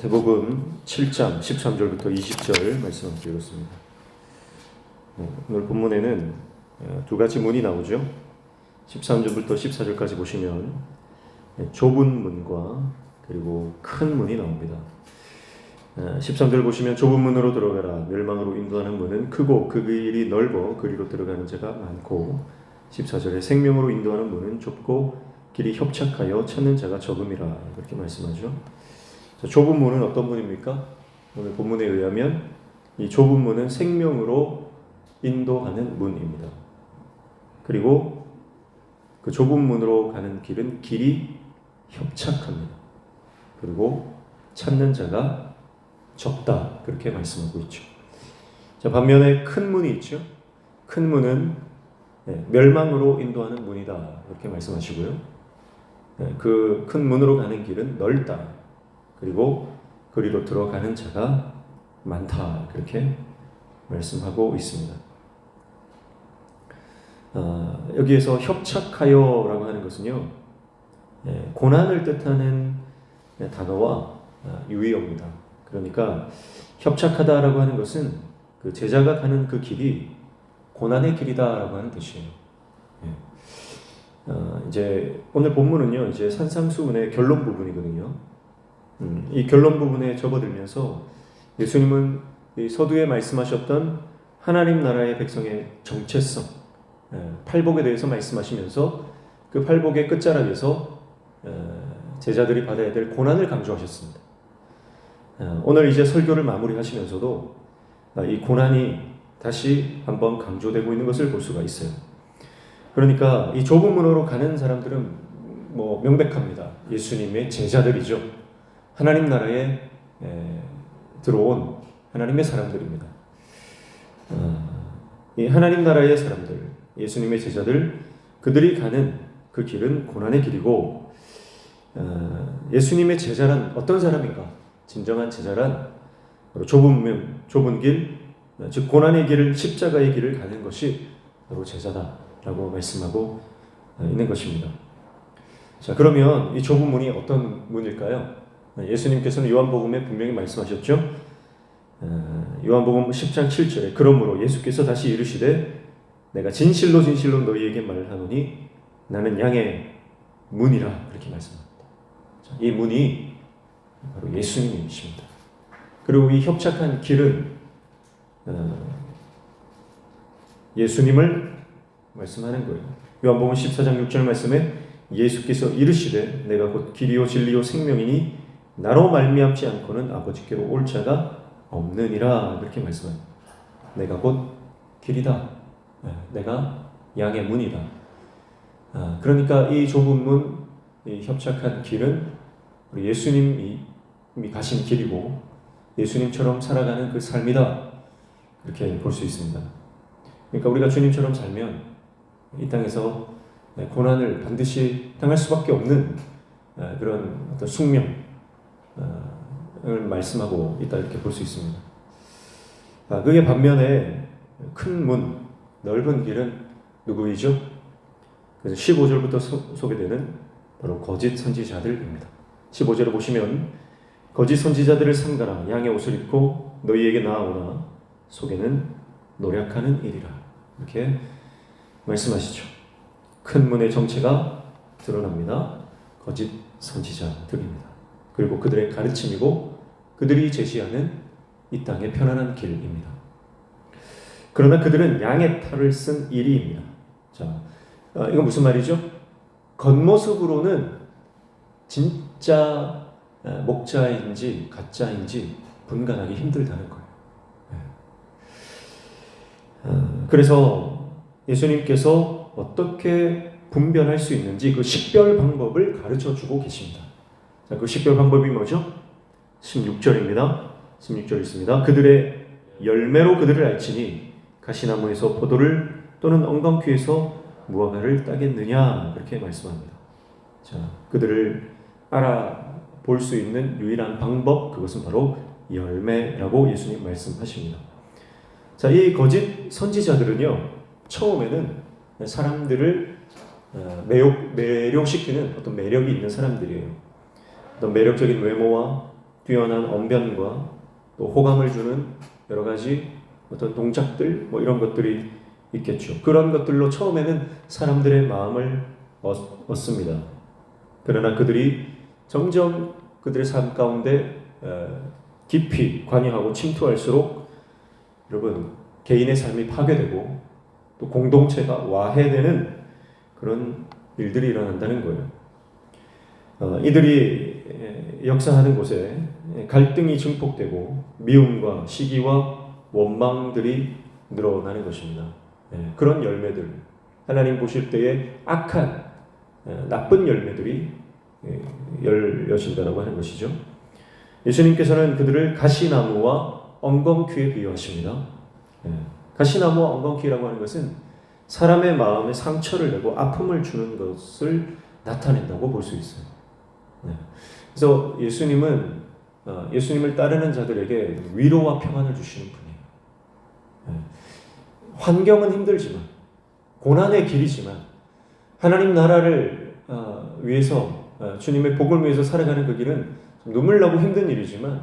대복음 7장 13절부터 20절 말씀 읽었습니다. 어, 오늘 본문에는 어, 두 가지 문이 나오죠. 13절부터 14절까지 보시면 예, 좁은 문과 그리고 큰 문이 나옵니다. 13절 보시면 좁은 문으로 들어가라 멸망으로 인도하는 문은 크고 그 길이 넓어 그리로 들어가는 자가 많고 14절에 생명으로 인도하는 문은 좁고 길이 협착하여 찾는 자가 적음이라 그렇게 말씀하죠. 자, 좁은 문은 어떤 문입니까? 오늘 본문에 의하면 이 좁은 문은 생명으로 인도하는 문입니다. 그리고 그 좁은 문으로 가는 길은 길이 협착합니다. 그리고 찾는 자가 적다. 그렇게 말씀하고 있죠. 자, 반면에 큰 문이 있죠. 큰 문은 네, 멸망으로 인도하는 문이다. 이렇게 말씀하시고요. 네, 그큰 문으로 가는 길은 넓다. 그리고 그리로 들어가는 자가 많다 그렇게 말씀하고 있습니다. 어, 여기에서 협착하여라고 하는 것은요 예, 고난을 뜻하는 예, 단어와 어, 유의어입니다. 그러니까 협착하다라고 하는 것은 그 제자가 가는 그 길이 고난의 길이다라고 하는 뜻이에요. 예. 어, 이제 오늘 본문은요 이제 산상수훈의 결론 부분이거든요. 음, 이 결론 부분에 접어들면서 예수님은 이 서두에 말씀하셨던 하나님 나라의 백성의 정체성, 예, 팔복에 대해서 말씀하시면서 그 팔복의 끝자락에서 어, 제자들이 받아야 될 고난을 강조하셨습니다. 어, 오늘 이제 설교를 마무리하시면서도 아, 이 고난이 다시 한번 강조되고 있는 것을 볼 수가 있어요. 그러니까 이 좁은 문으로 가는 사람들은 뭐 명백합니다. 예수님의 제자들이죠. 하나님 나라에 에, 들어온 하나님의 사람들입니다. 어, 이 하나님 나라의 사람들, 예수님의 제자들, 그들이 가는 그 길은 고난의 길이고 어, 예수님의 제자란 어떤 사람인가? 진정한 제자란 좁은 문, 좁은 길, 즉 고난의 길을 십자가의 길을 가는 것이 바로 제자다라고 말씀하고 있는 것입니다. 자 그러면 이 좁은 문이 어떤 문일까요? 예수님께서는 요한복음에 분명히 말씀하셨죠. 어, 요한복음 10장 7절에 그러므로 예수께서 다시 이르시되 내가 진실로 진실로 너희에게 말하노니 나는 양의 문이라 그렇게 말씀합니다. 자, 이 문이 바로 예수님이십니다. 그리고 이 협착한 길은 어, 예수님을 말씀하는 거예요. 요한복음 14장 6절 말씀에 예수께서 이르시되 내가 곧 길이요 진리요 생명이니 나로 말미암지 않고는 아버지께로 올 자가 없느니라 이렇게 말씀합니다. 내가 곧 길이다. 네, 내가 양의 문이다. 아, 그러니까 이 좁은 문, 이 협착한 길은 우리 예수님이 가신 길이고 예수님처럼 살아가는 그 삶이다. 이렇게 볼 수 있습니다. 그러니까 우리가 주님처럼 살면 이 땅에서 고난을 반드시 당할 수밖에 없는 아, 그런 어떤 숙명, 을 말씀하고 있다 이렇게 볼 수 있습니다. 아, 그게 반면에 큰 문, 넓은 길은 누구이죠? 그래서 15절부터 소, 소개되는 바로 거짓 선지자들입니다. 15절을 보시면 거짓 선지자들을 삼가라 양의 옷을 입고 너희에게 나아오나 속에는 노력하는 일이라 이렇게 말씀하시죠. 큰 문의 정체가 드러납니다. 거짓 선지자들입니다. 그리고 그들의 가르침이고 그들이 제시하는 이 땅의 편안한 길입니다. 그러나 그들은 양의 털을 쓴 이리입니다. 자, 어, 이건 무슨 말이죠? 겉모습으로는 진짜 어, 목자인지 가짜인지 분간하기 힘들다는 거예요. 네. 어, 그래서 예수님께서 어떻게 분별할 수 있는지 그 식별 방법을 가르쳐 주고 계십니다. 자, 그 식별 방법이 뭐죠? 16절입니다. 16절 있습니다. 그들의 열매로 그들을 알지니 가시나무에서 포도를 또는 엉겅퀴에서 무화과를 따겠느냐 그렇게 말씀합니다. 자, 그들을 알아볼 수 있는 유일한 방법 그것은 바로 열매라고 예수님 말씀하십니다. 자, 이 거짓 선지자들은요 처음에는 사람들을 어, 매력 매력시키는 어떤 매력이 있는 사람들이에요. 어떤 매력적인 외모와 뛰어난 언변과 또 호감을 주는 여러 가지 어떤 동작들 뭐 이런 것들이 있겠죠. 그런 것들로 처음에는 사람들의 마음을 얻, 얻습니다. 그러나 그들이 점점 그들의 삶 가운데 어, 깊이 관여하고 침투할수록 여러분 개인의 삶이 파괴되고 또 공동체가 와해되는 그런 일들이 일어난다는 거예요. 어, 이들이 에, 역사하는 곳에 갈등이 증폭되고 미움과 시기와 원망들이 늘어나는 것입니다. 예, 그런 열매들 하나님 보실 때에 악한 에, 나쁜 열매들이 예, 열려진다라고 하는 것이죠. 예수님께서는 그들을 가시나무와 엉겅퀴에 비유하십니다. 예, 가시나무와 엉겅퀴라고 하는 것은 사람의 마음에 상처를 내고 아픔을 주는 것을 나타낸다고 볼 수 있어요. 네. 그래서 예수님은 어, 예수님을 따르는 자들에게 위로와 평안을 주시는 분이에요. 네. 환경은 힘들지만 고난의 길이지만 하나님 나라를 어, 위해서 어, 주님의 복을 위해서 살아가는 그 길은 눈물 나고 힘든 일이지만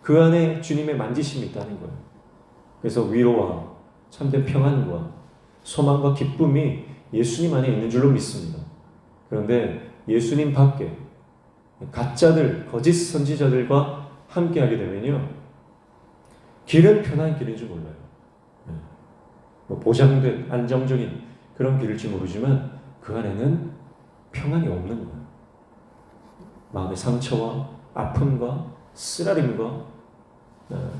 그 안에 주님의 만지심이 있다는 거예요. 그래서 위로와 참된 평안과 소망과 기쁨이 예수님 안에 있는 줄로 믿습니다. 그런데 예수님 밖에 가짜들, 거짓 선지자들과 함께하게 되면요, 길은 편한 길인 줄 몰라요. 네. 뭐 보장된 안정적인 그런 길일지 모르지만 그 안에는 평안이 없는 거예요. 마음의 상처와 아픔과 쓰라림과 어,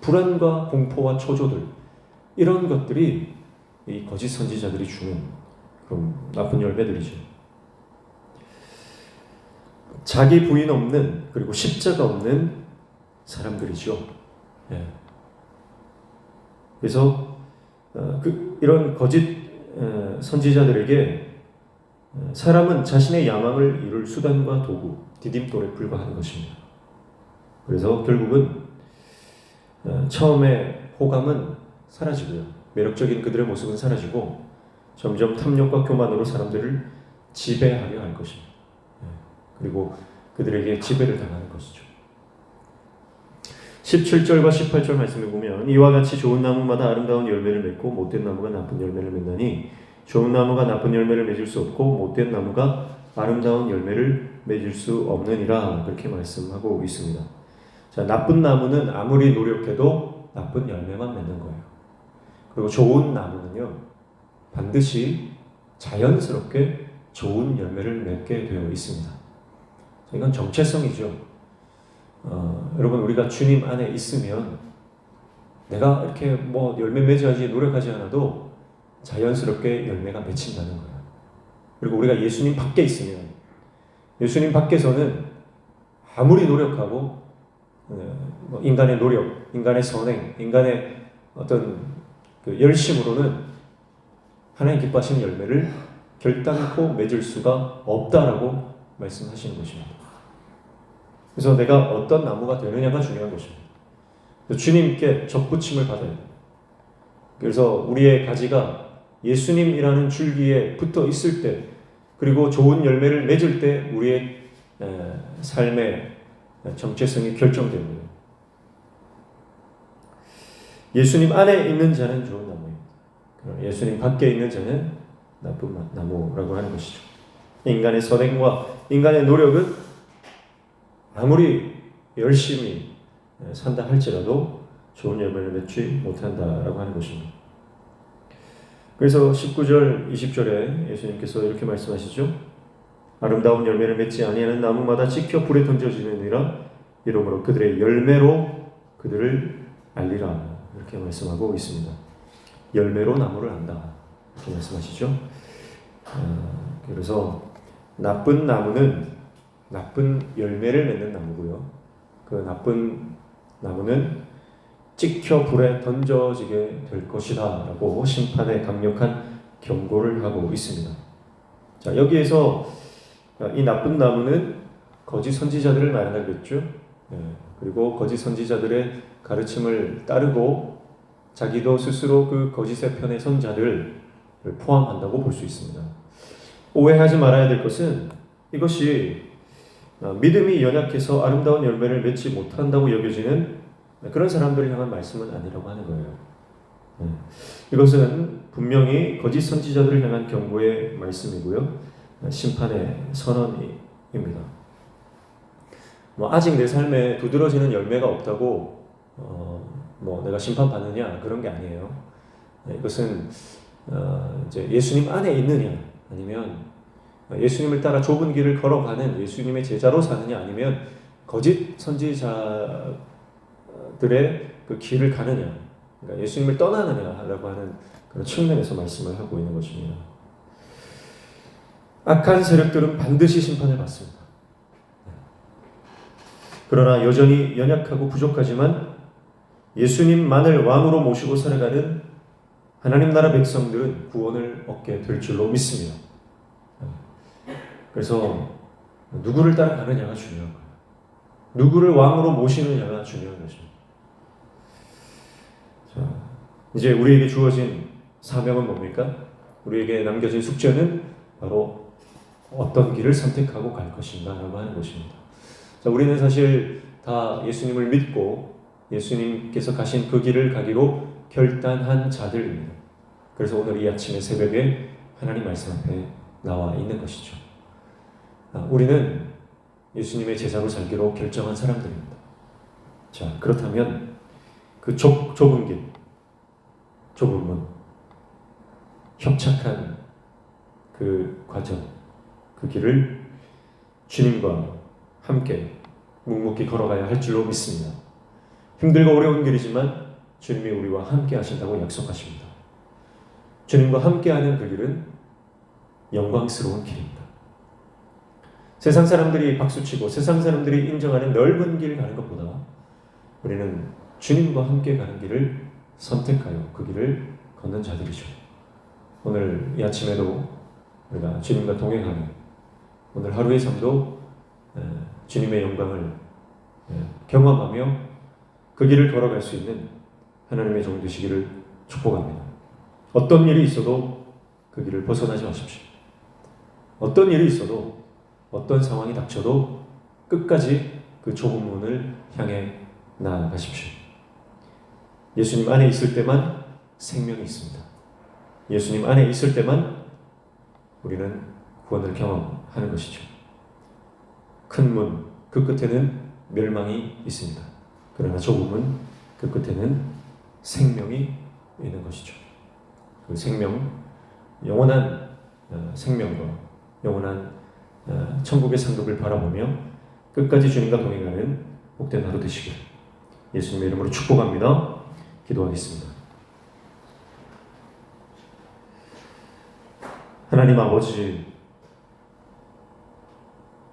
불안과 공포와 초조들 이런 것들이 이 거짓 선지자들이 주는 그런 나쁜 열매들이죠. 자기 부인 없는 그리고 십자가 없는 사람들이죠. 예. 그래서 어, 그 이런 거짓 어, 선지자들에게 어, 사람은 자신의 야망을 이룰 수단과 도구, 디딤돌에 불과한 것입니다. 그래서 결국은 어, 처음에 호감은 사라지고요. 매력적인 그들의 모습은 사라지고 점점 탐욕과 교만으로 사람들을 지배하려 할 것입니다. 예. 그리고 그들에게 지배를 당하는 것이죠. 17절과 18절 말씀을 보면 이와 같이 좋은 나무마다 아름다운 열매를 맺고 못된 나무가 나쁜 열매를 맺나니 좋은 나무가 나쁜 열매를 맺을 수 없고 못된 나무가 아름다운 열매를 맺을 수 없느니라 그렇게 말씀하고 있습니다. 자, 나쁜 나무는 아무리 노력해도 나쁜 열매만 맺는 거예요. 그리고 좋은 나무는요, 반드시 자연스럽게 좋은 열매를 맺게 되어 있습니다. 이건 정체성이죠. 어, 여러분, 우리가 주님 안에 있으면 내가 이렇게 뭐 열매 맺어야지 노력하지 않아도 자연스럽게 열매가 맺힌다는 거예요. 그리고 우리가 예수님 밖에 있으면 예수님 밖에서는 아무리 노력하고 어, 뭐 인간의 노력, 인간의 선행, 인간의 어떤 그 열심으로는 하나님 기뻐하시는 열매를 결단코 맺을 수가 없다라고 말씀하시는 것입니다. 그래서 내가 어떤 나무가 되느냐가 중요한 것입니다. 주님께 접붙임을 받아야 돼요. 그래서 우리의 가지가 예수님이라는 줄기에 붙어 있을 때, 그리고 좋은 열매를 맺을 때 우리의 삶의 정체성이 결정됩니다. 예수님 안에 있는 자는 좋은 나무입니다. 예수님 밖에 있는 자는 나쁜 나무라고 하는 것이죠. 인간의 선행과 인간의 노력은 아무리 열심히 산다 할지라도 좋은 열매를 맺지 못한다라고 하는 것입니다. 그래서 19절, 20절에 예수님께서 이렇게 말씀하시죠. 아름다운 열매를 맺지 아니하는 나무마다 찍혀 불에 던져지느니라 이러므로 그들의 열매로 그들을 알리라 이렇게 말씀하고 있습니다. 열매로 나무를 안다 이렇게 말씀하시죠. 어, 그래서 나쁜 나무는 나쁜 열매를 맺는 나무고요. 그 나쁜 나무는 찍혀 불에 던져지게 될 것이다 라고 심판의 강력한 경고를 하고 있습니다. 자 여기에서 이 나쁜 나무는 거짓 선지자들을 말하겠죠. 네. 그리고 거짓 선지자들의 가르침을 따르고 자기도 스스로 그 거짓의 편에 선 자들을 포함한다고 볼 수 있습니다. 오해하지 말아야 될 것은 이것이 어, 믿음이 연약해서 아름다운 열매를 맺지 못한다고 여겨지는 그런 사람들을 향한 말씀은 아니라고 하는 거예요. 네. 이것은 분명히 거짓 선지자들을 향한 경고의 말씀이고요. 심판의 선언입니다. 뭐 아직 내 삶에 두드러지는 열매가 없다고 어, 뭐 내가 심판 받느냐 그런 게 아니에요. 네, 이것은 어, 이제 예수님 안에 있느냐 아니면 예수님을 따라 좁은 길을 걸어가는 예수님의 제자로 사느냐 아니면 거짓 선지자들의 그 길을 가느냐 그러니까 예수님을 떠나느냐라고 하는 그런 측면에서 말씀을 하고 있는 것입니다. 악한 세력들은 반드시 심판을 받습니다. 그러나 여전히 연약하고 부족하지만 예수님만을 왕으로 모시고 살아가는 하나님 나라 백성들은 구원을 얻게 될 줄로 믿습니다. 그래서 누구를 따라가느냐가 중요한 거예요. 누구를 왕으로 모시느냐가 중요한 것입니다. 자, 이제 우리에게 주어진 사명은 뭡니까? 우리에게 남겨진 숙제는 바로 어떤 길을 선택하고 갈 것인가라고 하는 것입니다. 자, 우리는 사실 다 예수님을 믿고 예수님께서 가신 그 길을 가기로 결단한 자들입니다. 그래서 오늘 이 아침에 새벽에 하나님 말씀 앞에 나와 있는 것이죠. 아, 우리는 예수님의 제자로 살기로 결정한 사람들입니다. 자, 그렇다면 그 좁, 좁은 길, 좁은 문, 협착한 그 과정, 그 길을 주님과 함께 묵묵히 걸어가야 할 줄로 믿습니다. 힘들고 어려운 길이지만 주님이 우리와 함께 하신다고 약속하십니다. 주님과 함께하는 그 길은 영광스러운 길입니다. 세상 사람들이 박수치고 세상 사람들이 인정하는 넓은 길 가는 것보다 우리는 주님과 함께 가는 길을 선택하여 그 길을 걷는 자들이죠. 오늘 이 아침에도 우리가 주님과 동행하며 오늘 하루의 삶도 주님의 영광을 경험하며 그 길을 걸어갈 수 있는 하나님의 종 되시기를 축복합니다. 어떤 일이 있어도 그 길을 벗어나지 마십시오. 어떤 일이 있어도 어떤 상황이 닥쳐도 끝까지 그 좁은 문을 향해 나아가십시오. 예수님 안에 있을 때만 생명이 있습니다. 예수님 안에 있을 때만 우리는 구원을 경험하는 것이죠. 큰 문, 그 끝에는 멸망이 있습니다. 그러나 좁은 문, 그 끝에는 생명이 있는 것이죠. 그 생명, 영원한 어, 생명과 영원한 어, 천국의 상급을 바라보며 끝까지 주님과 동행하는 복된 하루 되시길 예수님의 이름으로 축복합니다. 기도하겠습니다. 하나님 아버지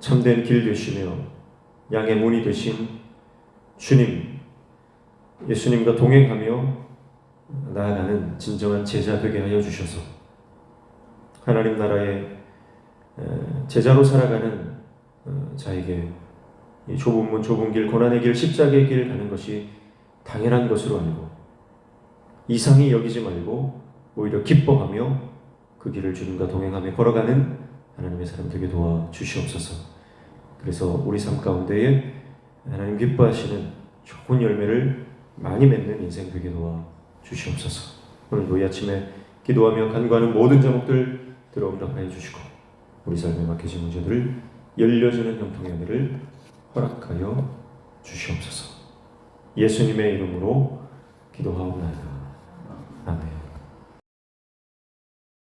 참된 길 되시며 양의 문이 되신 주님 예수님과 동행하며 나아가는 진정한 제자 되게 하여 주셔서 하나님 나라의 제자로 살아가는 어, 자에게 이 좁은 문, 좁은 길, 고난의 길, 십자가의 길 가는 것이 당연한 것으로 알고 이상히 여기지 말고 오히려 기뻐하며 그 길을 주님과 동행하며 걸어가는 하나님의 사람 되게 도와 주시옵소서. 그래서 우리 삶 가운데에 하나님 기뻐하시는 좋은 열매를 많이 맺는 인생 되게 도와 주시옵소서. 오늘도 이 아침에 기도하며 간구하는 모든 제목들 들어응답하여 주시고 우리 삶에 막혀진 문제들을 열려주는 형통의 은혜를 허락하여 주시옵소서. 예수님의 이름으로 기도하옵나이다.